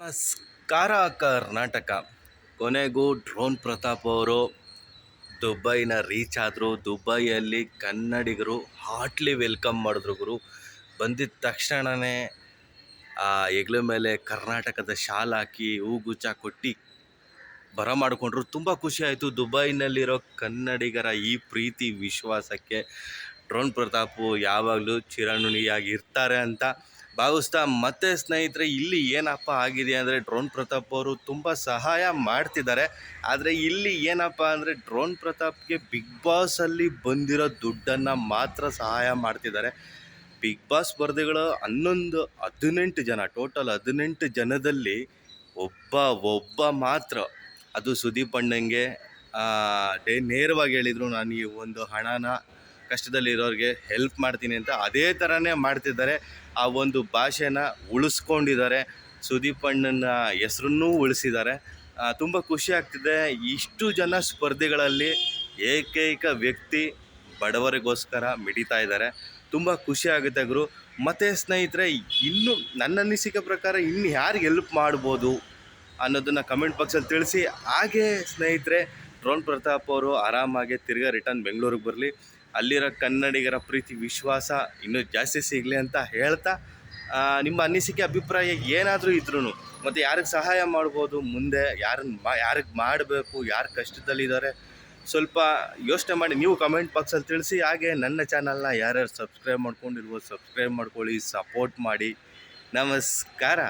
ನಮಸ್ಕಾರ, ಕರ್ನಾಟಕ. ಕೊನೆಗೂ ಡ್ರೋನ್ ಪ್ರತಾಪ್ ಅವರು ದುಬೈನ ರೀಚ್ ಆದರು. ದುಬೈಯಲ್ಲಿ ಕನ್ನಡಿಗರು ಹಾಟ್ಲಿ ವೆಲ್ಕಮ್ ಮಾಡಿದ್ರು ಗುರು. ಬಂದಿದ್ದ ತಕ್ಷಣವೇ ಆ, ಹೆಗ್ಲ ಮೇಲೆ ಕರ್ನಾಟಕದ ಶಾಲ್ ಹಾಕಿ ಹೂಗುಚ್ಚ ಕೊಟ್ಟು ಬರ ಮಾಡಿಕೊಂಡ್ರು. ತುಂಬ ಖುಷಿಯಾಯಿತು ದುಬೈನಲ್ಲಿರೋ ಕನ್ನಡಿಗರ ಈ ಪ್ರೀತಿ, ವಿಶ್ವಾಸಕ್ಕೆ ಡ್ರೋನ್ ಪ್ರತಾಪು ಯಾವಾಗಲೂ ಚಿರಣುಣಿಯಾಗಿ ಇರ್ತಾರೆ ಅಂತ ಭಾವಿಸ್ತಾ, ಮತ್ತೆ ಸ್ನೇಹಿತರೆ, ಇಲ್ಲಿ ಏನಪ್ಪ ಆಗಿದೆ ಅಂದರೆ ಡ್ರೋನ್ ಪ್ರತಾಪ್ ಅವರು ತುಂಬ ಸಹಾಯ ಮಾಡ್ತಿದ್ದಾರೆ. ಆದರೆ ಇಲ್ಲಿ ಏನಪ್ಪ ಅಂದರೆ ಡ್ರೋನ್ ಪ್ರತಾಪ್ಗೆ ಬಿಗ್ ಬಾಸಲ್ಲಿ ಬಂದಿರೋ ದುಡ್ಡನ್ನು ಮಾತ್ರ ಸಹಾಯ ಮಾಡ್ತಿದ್ದಾರೆ. ಬಿಗ್ ಬಾಸ್ ಸ್ಪರ್ಧೆಗಳು ಹನ್ನೊಂದು, ಹದಿನೆಂಟು ಜನ, ಟೋಟಲ್ ಹದಿನೆಂಟು ಜನದಲ್ಲಿ ಒಬ್ಬ ಒಬ್ಬ ಮಾತ್ರ. ಅದು ಸುದೀಪ್ ಅಣ್ಣಂಗೆ ಡೇ, ನೇರವಾಗಿ ಹೇಳಿದರು, ನಾನು ಈ ಒಂದು ಹಣನ ಕಷ್ಟದಲ್ಲಿರೋರಿಗೆ ಹೆಲ್ಪ್ ಮಾಡ್ತೀನಿ ಅಂತ ಅದೇ ಥರನೇ ಮಾಡ್ತಿದ್ದಾರೆ. ಆ ಒಂದು ಭಾಷೆನ ಉಳಿಸ್ಕೊಂಡಿದ್ದಾರೆ. ಸುದೀಪ್ ಅಣ್ಣನ ಹೆಸ್ರನ್ನೂ ಉಳಿಸಿದ್ದಾರೆ. ತುಂಬ ಖುಷಿ ಆಗ್ತಿದೆ. ಇಷ್ಟು ಜನ ಸ್ಪರ್ಧೆಗಳಲ್ಲಿ ಏಕೈಕ ವ್ಯಕ್ತಿ ಬಡವರಿಗೋಸ್ಕರ ಮಿಡಿತಾ ಇದ್ದಾರೆ. ತುಂಬ ಖುಷಿ ಆಗುತ್ತೆ ಗುರು. ಮತ್ತು ಸ್ನೇಹಿತರೆ, ಇನ್ನು ನನ್ನ ಅನಿಸಿಕೆ ಪ್ರಕಾರ ಇನ್ನು ಯಾರಿಗೆ ಹೆಲ್ಪ್ ಮಾಡ್ಬೋದು ಅನ್ನೋದನ್ನು ಕಮೆಂಟ್ ಬಾಕ್ಸಲ್ಲಿ ತಿಳಿಸಿ. ಹಾಗೆ ಸ್ನೇಹಿತರೆ ಡ್ರೋನ್ ಪ್ರತಾಪ್ ಅವರು ಆರಾಮಾಗಿ ತಿರ್ಗಾ ರಿಟರ್ನ್ ಬೆಂಗಳೂರಿಗೆ ಬರಲಿ. ಅಲ್ಲಿರೋ ಕನ್ನಡಿಗರ ಪ್ರೀತಿ, ವಿಶ್ವಾಸ ಇನ್ನೂ ಜಾಸ್ತಿ ಸಿಗಲಿ ಅಂತ ಹೇಳ್ತಾ ನಿಮ್ಮ ಅನಿಸಿಕೆ, ಅಭಿಪ್ರಾಯ ಏನಾದರೂ ಇದ್ರೂ ಮತ್ತು ಯಾರಿಗೆ ಸಹಾಯ ಮಾಡ್ಬೋದು, ಮುಂದೆ ಯಾರನ್ನ ಮಾ, ಯಾರಿಗೆ ಮಾಡಬೇಕು, ಯಾರು ಕಷ್ಟದಲ್ಲಿದ್ದಾರೆ ಸ್ವಲ್ಪ ಯೋಚನೆ ಮಾಡಿ ನೀವು ಕಮೆಂಟ್ ಬಾಕ್ಸಲ್ಲಿ ತಿಳಿಸಿ. ಹಾಗೆ ನನ್ನ ಚಾನಲ್ನ ಯಾರ್ಯಾರು ಸಬ್ಸ್ಕ್ರೈಬ್ ಮಾಡ್ಕೊಂಡಿರ್ಬೋದು ಸಬ್ಸ್ಕ್ರೈಬ್ ಮಾಡ್ಕೊಳ್ಳಿ ಸಪೋರ್ಟ್ ಮಾಡಿ. ನಮಸ್ಕಾರ.